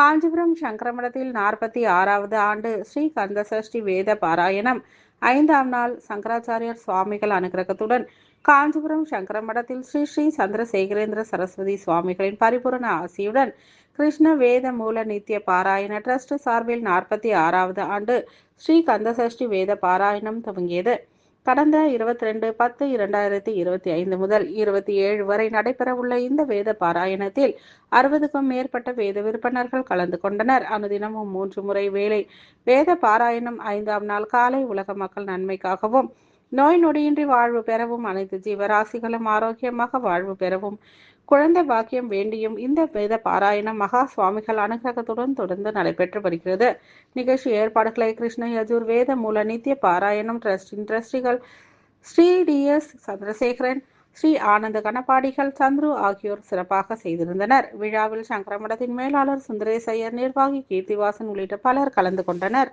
காஞ்சிபுரம் சங்கரமடத்தில் நாற்பத்தி ஆறாவது ஆண்டு ஸ்ரீ கந்தசஷ்டி வேத பாராயணம். ஐந்தாம் நாள் சங்கராச்சாரியர் சுவாமிகள் அனுகிரகத்துடன் காஞ்சிபுரம் சங்கரமடத்தில் ஸ்ரீ ஸ்ரீ சந்திரசேகரேந்திர சரஸ்வதி சுவாமிகளின் பரிபூரண ஆசியுடன் கிருஷ்ண வேத மூல நித்திய பாராயண ட்ரஸ்ட் சார்பில் நாற்பத்தி ஆறாவது ஆண்டு ஸ்ரீ கந்தசஷ்டி வேத பாராயணம் துவங்கியது. கடந்த இருபத்தி ரெண்டு பத்து இரண்டாயிரத்தி இருபத்தி ஐந்து முதல் இருபத்தி ஏழு வரை நடைபெறவுள்ள இந்த வேத பாராயணத்தில் அறுபதுக்கும் மேற்பட்ட வேத விற்பனர்கள் கலந்து கொண்டனர். அனுதினமும் மூன்று முறை வேலை. வேத பாராயணம் ஐந்தாம் நாள் காலை உலக மக்கள் நன்மைக்காகவும் நோய் நொடியின்றி வாழ்வு பெறவும் அனைத்து ஜீவராசிகளும் ஆரோக்கியமாக வாழ்வு பெறவும். குழந்தை பாக்கியம் வேண்டியும் இந்த வேத பாராயணம் மகா சுவாமிகள் அனுகிரகத்துடன் தொடர்ந்து நடைபெற்று வருகிறது. நிகழ்ச்சி ஏற்பாடுகளை கிருஷ்ண யஜூர் வேத மூல நித்திய பாராயணம் ட்ரஸ்டின் ட்ரஸ்டிகள் ஸ்ரீ டி எஸ் சந்திரசேகரன் ஸ்ரீ ஆனந்த கணப்பாடிகள் சந்துரு ஆகியோர் சிறப்பாக செய்திருந்தனர். விழாவில் சங்கரமடத்தின் மேலாளர் சுந்தரேசையர் நிர்வாகி கீர்த்திவாசன் உள்ளிட்ட பலர் கலந்து கொண்டனர்.